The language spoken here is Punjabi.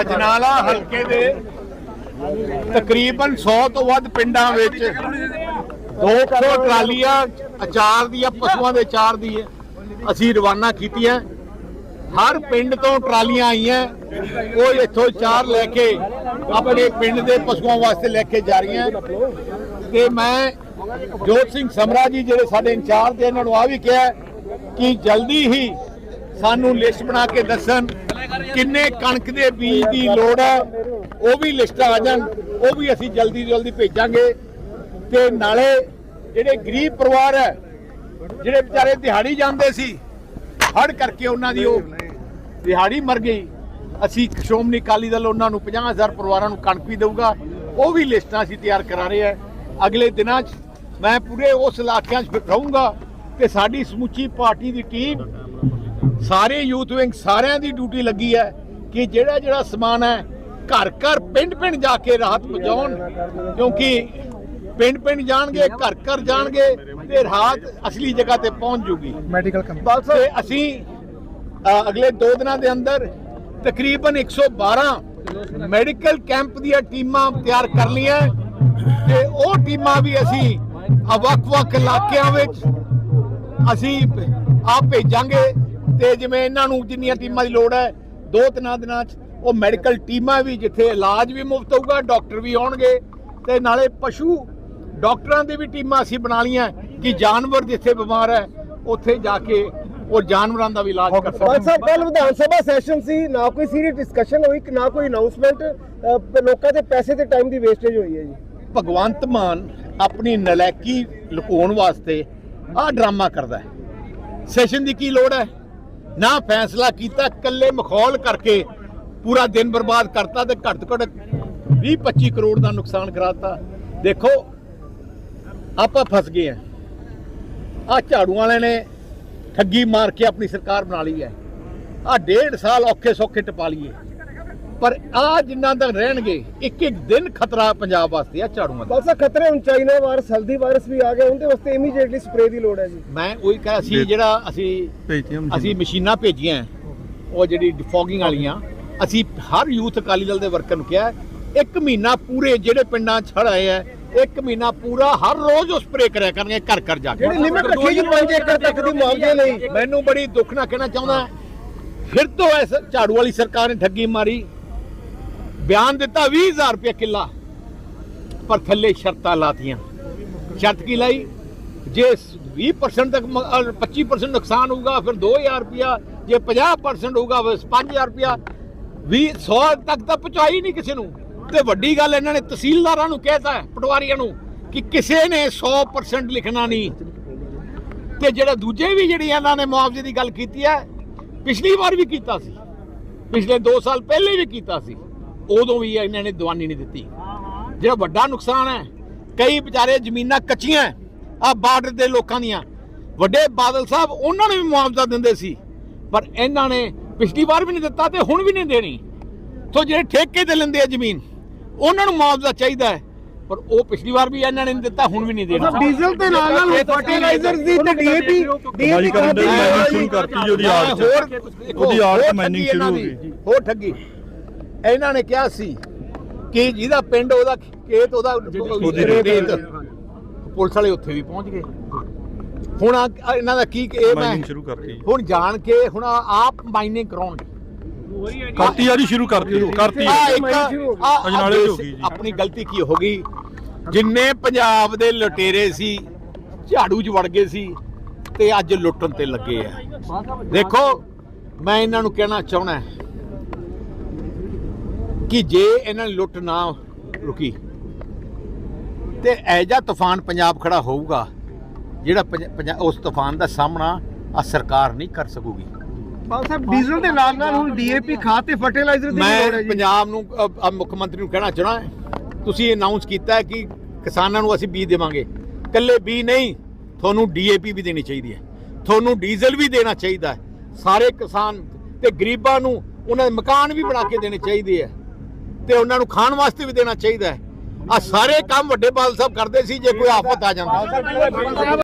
ਅਜਨਾਲਾ ਹਲਕੇ ਦੇ ਤਕਰੀਬਨ 100 ਤੋਂ ਵੱਧ ਪਿੰਡਾਂ ਵਿੱਚ 200 ਟਰਾਲੀਆਂ ਅਚਾਰ ਦੀਆਂ ਪਸ਼ੂਆਂ ਦੇ ਅਚਾਰ ਦੀ ਹੈ ਅਸੀਂ ਰਵਾਨਾ ਕੀਤੀਆਂ। ਹਰ ਪਿੰਡ ਤੋਂ ਟਰਾਲੀਆਂ ਆਈਆਂ। ਉਹ ਇੱਥੋਂ ਚਾਰ ਲੈ ਕੇ ਆਪਣੇ ਪਿੰਡ ਦੇ ਪਸ਼ੂਆਂ ਵਾਸਤੇ ਲੈ ਕੇ ਜਾ ਰਹੀਆਂ। ਤੇ ਮੈਂ ਜੋਤ ਸਿੰਘ ਸਮਰਾ ਜੀ ਜਿਹੜੇ ਸਾਡੇ ਇੰਚਾਰਜ ਦੇ ਇਹਨਾਂ ਨੂੰ ਆ ਵੀ ਕਿਹਾ ਕਿ ਜਲਦੀ ਹੀ ਸਾਨੂੰ ਲਿਸਟ ਬਣਾ ਕੇ ਦੱਸਣ ਕਿੰਨੇ ਕਣਕ ਦੇ ਬੀਜ ਦੀ ਲੋੜ ਹੈ। ਉਹ ਵੀ ਲਿਸਟ ਆ ਜਾਣ, ਉਹ ਵੀ ਅਸੀਂ ਜਲਦੀ ਤੋਂ ਜਲਦੀ ਭੇਜਾਂਗੇ। ਤੇ ਨਾਲੇ ਜਿਹੜੇ ਗਰੀਬ ਪਰਿਵਾਰ ਹੈ, ਜਿਹੜੇ ਵਿਚਾਰੇ ਦਿਹਾੜੀ ਜਾਂਦੇ ਸੀ ਹੜ ਕਰਕੇ ਉਹਨਾਂ ਦੀ ਉਹ ਦਿਹਾੜੀ ਮਰ ਗਈ। ਅਸੀਂ ਸ਼੍ਰੋਮਣੀ ਅਕਾਲੀ ਦਲ ਉਹਨਾਂ ਨੂੰ 50000 ਪਰਿਵਾਰਾਂ ਨੂੰ ਕਣਕ ਵੀ ਦੇਊਗਾ। ਉਹ ਵੀ ਲਿਸਟਾਂ ਅਸੀਂ ਤਿਆਰ ਕਰਾ ਰਹੇ ਹਾਂ। ਅਗਲੇ ਦਿਨਾਂ 'ਚ ਮੈਂ ਪੂਰੇ ਉਸ ਇਲਾਕਿਆਂ 'ਚ ਰਹੂੰਗਾ ਤੇ ਸਾਡੀ ਸਮੁੱਚੀ ਪਾਰਟੀ ਦੀ ਟੀਮ ਸਾਰੇ ਯੂਥ ਵਿੰਗ ਸਾਰਿਆਂ ਦੀ ਡਿਊਟੀ ਲੱਗੀ ਹੈ ਕਿ ਜਿਹੜਾ ਜਿਹੜਾ ਸਮਾਨ ਹੈ ਘਰ ਘਰ ਪਿੰਡ ਪਿੰਡ ਜਾ ਕੇ ਰਾਹਤ ਪਹੁੰਚਾਉਣ ਕਿਉਂਕਿ ਪਿੰਡ ਪਿੰਡ ਜਾਣਗੇ ਘਰ ਘਰ ਜਾਣਗੇ ਤੇ ਰਾਹਤ ਅਸਲੀ ਜਗ੍ਹਾ ਤੇ ਪਹੁੰਚ ਜੂਗੀ। ਮੈਡੀਕਲ ਕੰਮ ਤੇ ਅਸੀਂ ਅਗਲੇ 2 ਦਿਨਾਂ ਦੇ ਅੰਦਰ ਤਕਰੀਬਨ 112 ਮੈਡੀਕਲ ਕੈਂਪ ਦੀਆਂ ਟੀਮਾਂ ਤਿਆਰ ਕਰ ਲਈਆਂ ਤੇ ਉਹ ਟੀਮਾਂ ਵੀ ਅਸੀਂ ਵੱਖ-ਵੱਖ ਇਲਾਕਿਆਂ ਵਿੱਚ ਅਸੀਂ ਆਪ ਭੇਜਾਂਗੇ। ਤੇ ਜਿਵੇਂ ਇਹਨਾਂ ਨੂੰ ਜਿੰਨੀਆਂ ਟੀਮਾਂ ਦੀ ਲੋੜ ਹੈ ਦੋ ਤਿੰਨਾਂ ਦਿਨਾਂ 'ਚ ਉਹ ਮੈਡੀਕਲ ਟੀਮਾਂ ਵੀ ਜਿੱਥੇ ਇਲਾਜ ਵੀ ਮੁਫਤ ਹੋਊਗਾ ਡਾਕਟਰ ਵੀ ਆਉਣਗੇ ਤੇ ਨਾਲੇ ਪਸ਼ੂ ਡਾਕਟਰਾਂ ਦੀ ਵੀ ਟੀਮਾਂ ਅਸੀਂ ਬਣਾ ਲਈਆਂ ਕਿ ਜਾਨਵਰ ਜਿੱਥੇ ਬਿਮਾਰ ਹੈ ਉੱਥੇ ਜਾ ਕੇ ਉਹ ਜਾਨਵਰਾਂ ਦਾ ਵੀ ਇਲਾਜ ਕਰ ਸਕਣ। ਸਾਹਿਬ ਕੱਲ ਵਿਧਾਨ ਸਭਾ ਸੈਸ਼ਨ ਸੀ ਨਾ ਕੋਈ ਸੀਰੀਅਸ ਡਿਸਕਸ਼ਨ ਹੋਈ ਨਾ ਕੋਈ ਅਨਾਉਂਸਮੈਂਟ ਲੋਕਾਂ ਦੇ ਪੈਸੇ ਤੇ ਟਾਈਮ ਦੀ ਵੇਸਟੇਜ ਹੋਈ ਹੈ ਜੀ। ਭਗਵੰਤ ਮਾਨ ਆਪਣੀ ਨਲਾਇਕੀ ਲੁਕਾਉਣ ਵਾਸਤੇ ਆਹ ਡਰਾਮਾ ਕਰਦਾ ਹੈ। ਸੈਸ਼ਨ ਦੀ ਕੀ ਲੋੜ ਹੈ? ਨਾ ਫੈਸਲਾ ਕੀਤਾ ਕੱਲੇ ਮਖੌਲ ਕਰਕੇ ਪੂਰਾ ਦਿਨ ਬਰਬਾਦ ਕਰਤਾ ਤੇ ਘੱਟ ਤੋਂ ਘੱਟ 20 25 ਕਰੋੜ ਦਾ ਨੁਕਸਾਨ ਕਰਾਤਾ। ਦੇਖੋ, ਆਪਾਂ ਫਸ ਗਏ ਆ। ਆ ਝਾੜੂ ਵਾਲਿਆਂ ਨੇ ਠੱਗੀ ਮਾਰ ਕੇ ਆਪਣੀ ਸਰਕਾਰ ਬਣਾ ਲਈ ਹੈ। ਆ ਡੇਢ ਸਾਲ ਔਖੇ ਸੌਖੇ ਟਪਾ ਲਈਏ। ਪਰ ਆ ਜਿੰਨਾਂ ਦਾ ਰਹਿਣਗੇ ਇੱਕ ਇੱਕ ਦਿਨ ਖਤਰਾ ਪੰਜਾਬ ਵਾਸਤੇ ਆ ਝਾੜੂਆਂ ਦਾ। ਸਾਹਿਬ ਖਤਰੇ ਹੁਣ ਚਾਈਨਾ ਵਾਇਰਸ ਹਲਦੀ ਵਾਇਰਸ ਵੀ ਆ ਗਿਆ ਉਹਦੇ ਵਾਸਤੇ ਇਮੀਡੀਏਟਲੀ ਸਪਰੇ ਦੀ ਲੋੜ ਹੈ ਜੀ। ਮੈਂ ਉਹੀ ਕਹਾਂ ਅਸੀਂ ਜਿਹੜਾ ਅਸੀਂ ਅਸੀਂ ਮਸ਼ੀਨਾਂ ਭੇਜੀਆਂ ਉਹ ਜਿਹੜੀ ਡਿਫੋਗਿੰਗ ਵਾਲੀਆਂ ਅਸੀਂ ਹਰ ਯੂਥ ਅਕਾਲੀ ਦਲ ਦੇ ਵਰਕਰ ਨੂੰ ਕਿਹਾ ਇੱਕ ਮਹੀਨਾ ਪੂਰੇ ਜਿਹੜੇ ਪਿੰਡਾਂ 'ਚ ਹੜ੍ਹ ਆਏ ਆ ਇੱਕ ਮਹੀਨਾ ਪੂਰਾ ਹਰ ਰੋਜ਼ ਉਹ ਸਪਰੇ ਕਰਿਆ ਕਰਨਗੇ ਘਰ ਘਰ ਜਾ ਕੇ। ਜਿਹੜੀ ਲਿਮਿਟ ਰੱਖੀ ਜੀ 5 ਏਕੜ ਤੱਕ ਦੀ ਮੁਆਵਜ਼ੇ ਲਈ। ਮੈਨੂੰ ਬੜੀ ਦੁੱਖ ਨਾਲ ਕਹਿਣਾ ਚਾਹੁੰਦਾ ਫਿਰ ਤੋਂ ਐਸ ਝਾੜੂ ਵਾਲੀ ਸਰਕਾਰ ਨੇ ਠੱਗੀ ਮਾਰੀ ਬਿਆਨ ਦਿੱਤਾ 20000 ਰੁਪਏ ਕਿੱਲਾ। ਪਰ ਥੱਲੇ ਸ਼ਰਤਾਂ ਲਾਤੀਆਂ। ਸ਼ਰਤ ਕੀ ਲਾਈ? ਜੇ 20% ਤੱਕ ਮ- ਅ, 25% ਨੁਕਸਾਨ ਹੋਊਗਾ ਫਿਰ 2000 ਰੁਪਿਆ ਜੇ 50% ਹੋਊਗਾ ਫਿਰ 5000 ਰੁਪਿਆ 20 100 ਤੱਕ ਤਾਂ ਪਹੁੰਚਾਈ ਨਹੀਂ ਕਿਸੇ ਨੂੰ। ਤੇ ਵੱਡੀ ਗੱਲ ਇਹਨਾਂ ਨੇ ਤਹਿਸੀਲਦਾਰਾਂ ਨੂੰ ਕਹਿਤਾ ਹੈ, ਪਟਵਾਰੀਆਂ ਨੂੰ ਕਿ ਕਿਸੇ ਨੇ 100% ਲਿਖਣਾ ਨਹੀਂ। ਤੇ ਜਿਹੜਾ ਦੂਜੇ ਵੀ ਜਿਹੜੀ ਇਹਨਾਂ ਨੇ ਮੁਆਵਜ਼ੇ ਦੀ ਗੱਲ ਕੀਤੀ ਹੈ ਪਿਛਲੀ ਵਾਰ ਵੀ ਕੀਤਾ ਸੀ। ਪਿਛਲੇ 2 ਸਾਲ ਪਹਿਲੇ ਵੀ ਕੀਤਾ ਸੀ। ਉਦੋਂ ਵੀ ਇਹਨਾਂ ਨੇ ਦਵਾਨੀ ਨਹੀਂ ਦਿੱਤੀ। ਜਿਹੜਾ ਵੱਡਾ ਨੁਕਸਾਨ ਹੈ ਕਈ ਵਿਚਾਰੇ ਜ਼ਮੀਨਾਂ ਕੱਚੀਆਂ ਆ ਬਾਰਡਰ ਦੇ ਲੋਕਾਂ ਦੀਆਂ। ਵੱਡੇ ਬਾਦਲ ਸਾਹਿਬ ਉਹਨਾਂ ਨੂੰ ਵੀ ਮੁਆਵਜ਼ਾ ਦਿੰਦੇ ਸੀ ਪਰ ਇਹਨਾਂ ਨੇ ਪਿਛਲੀ ਵਾਰ ਵੀ ਨਹੀਂ ਦਿੱਤਾ ਤੇ ਹੁਣ ਵੀ ਨਹੀਂ ਦੇਣੀ। ਸੋ ਜਿਹੜੇ ਠੇਕੇ ਤੇ ਲੈਂਦੇ ਆ ਜ਼ਮੀਨ ਉਹਨਾਂ ਨੂੰ ਮੁਆਵਜ਼ਾ ਚਾਹੀਦਾ ਹੈ ਪਰ ਉਹ ਪਿਛਲੀ ਵਾਰ ਵੀ ਇਹਨਾਂ ਨੇ ਨਹੀਂ ਦਿੱਤਾ ਹੁਣ ਵੀ ਨਹੀਂ ਦੇਣਾ। ਡੀਜ਼ਲ ਦੇ ਨਾਲ ਨਾਲ ਫਰਟੀਲਾਈਜ਼ਰ ਦੀ ਤੇ ਡੀਏਪੀ ਡੀਏਪੀ ਕਰਤੀ ਉਹਦੀ ਆੜ ਉਹਦੀ ਆੜ ਠੱਗੀ ਸ਼ੁਰੂ ਹੋ ਗਈ। ਹੋਰ ਠੱਗੀ। ਇਹਨਾਂ ਨੇ ਕਿਹਾ ਸੀ ਕਿ ਜਿਹਦਾ ਪਿੰਡ ਉਹਦਾ ਖੇਤ ਉਹਦਾ ਰੇਤ ਪੁਲਿਸ ਵਾਲੇ ਉੱਥੇ ਵੀ ਪਹੁੰਚ ਗਏ। ਹੁਣ ਇਹਨਾਂ ਦਾ ਕੀ ਇਹ ਮੈਂ? ਮਾਈਨਿੰਗ ਸ਼ੁਰੂ ਕਰਤੀ। ਹੁਣ ਜਾਣ ਕੇ ਹੁਣ ਆਪ ਮਾਈਨਿੰਗ ਕਰਾਉਣਗੇ ਕਰਤੀ ਆ ਜੀ ਸ਼ੁਰੂ ਕਰਤੀ। ਕਰਤੀ ਅਜਨਾਲੇ ਹੋ ਗਈ ਜੀ। ਆਪਣੀ ਗਲਤੀ ਕੀ ਹੋ ਗਈ? ਜਿੰਨੇ ਪੰਜਾਬ ਦੇ ਲੁਟੇਰੇ ਸੀ ਝਾੜੂ 'ਚ ਵੜ ਗਏ ਸੀ ਤੇ ਅੱਜ ਲੁੱਟਣ ਤੇ ਲੱਗੇ ਆ। ਦੇਖੋ ਮੈਂ ਇਹਨਾਂ ਨੂੰ ਕਹਿਣਾ ਚਾਹਣਾ ਕਿ ਜੇ ਇਹਨਾਂ ਨੇ ਲੁੱਟ ਨਾ ਰੁਕੀ ਤੇ ਐਜਾ ਤੂਫਾਨ ਪੰਜਾਬ ਖੜਾ ਹੋਊਗਾ ਜਿਹੜਾ ਉਸ ਤੂਫਾਨ ਦਾ ਸਾਹਮਣਾ ਆ ਸਰਕਾਰ ਨਹੀਂ ਕਰ ਸਕੂਗੀ। ਬਾਲ ਸਾਹਿਬ ਡੀਜ਼ਲ ਦੇ ਨਾਲ ਨਾਲ ਹੁਣ ਡੀਏਪੀ ਖਾਦ ਤੇ ਫਰਟੀਲਾਈਜ਼ਰ ਦੀ ਲੋੜ ਹੈ ਜੀ। ਪੰਜਾਬ ਨੂੰ ਮੁੱਖ ਮੰਤਰੀ ਨੂੰ ਕਹਿਣਾ ਚਾਹਣਾ ਤੁਸੀਂ ਅਨਾਉਂਸ ਕੀਤਾ ਹੈ ਕਿ ਕਿਸਾਨਾਂ ਨੂੰ ਅਸੀਂ ਬੀਜ ਦੇਵਾਂਗੇ। ਕੱਲੇ ਬੀ ਨਹੀਂ ਤੁਹਾਨੂੰ ਡੀਏਪੀ ਵੀ ਦੇਣੀ ਚਾਹੀਦੀ ਹੈ। ਤੁਹਾਨੂੰ ਡੀਜ਼ਲ ਵੀ ਦੇਣਾ ਚਾਹੀਦਾ ਹੈ। ਸਾਰੇ ਕਿਸਾਨ ਤੇ ਗਰੀਬਾਂ ਨੂੰ ਉਹਨਾਂ ਦੇ ਮਕਾਨ ਵੀ ਬਣਾ ਕੇ ਦੇਣੇ ਚਾਹੀਦੇ ਆ ਤੇ ਉਹਨਾਂ ਨੂੰ ਖਾਣ ਵਾਸਤੇ ਵੀ ਦੇਣਾ ਚਾਹੀਦਾ ਹੈ। ਆ ਸਾਰੇ ਕੰਮ ਵੱਡੇ ਬਾਦਲ ਸਾਹਿਬ ਕਰਦੇ ਸੀ, ਜੇ ਕੋਈ ਆਫਤ ਆ ਜਾਂਦਾ।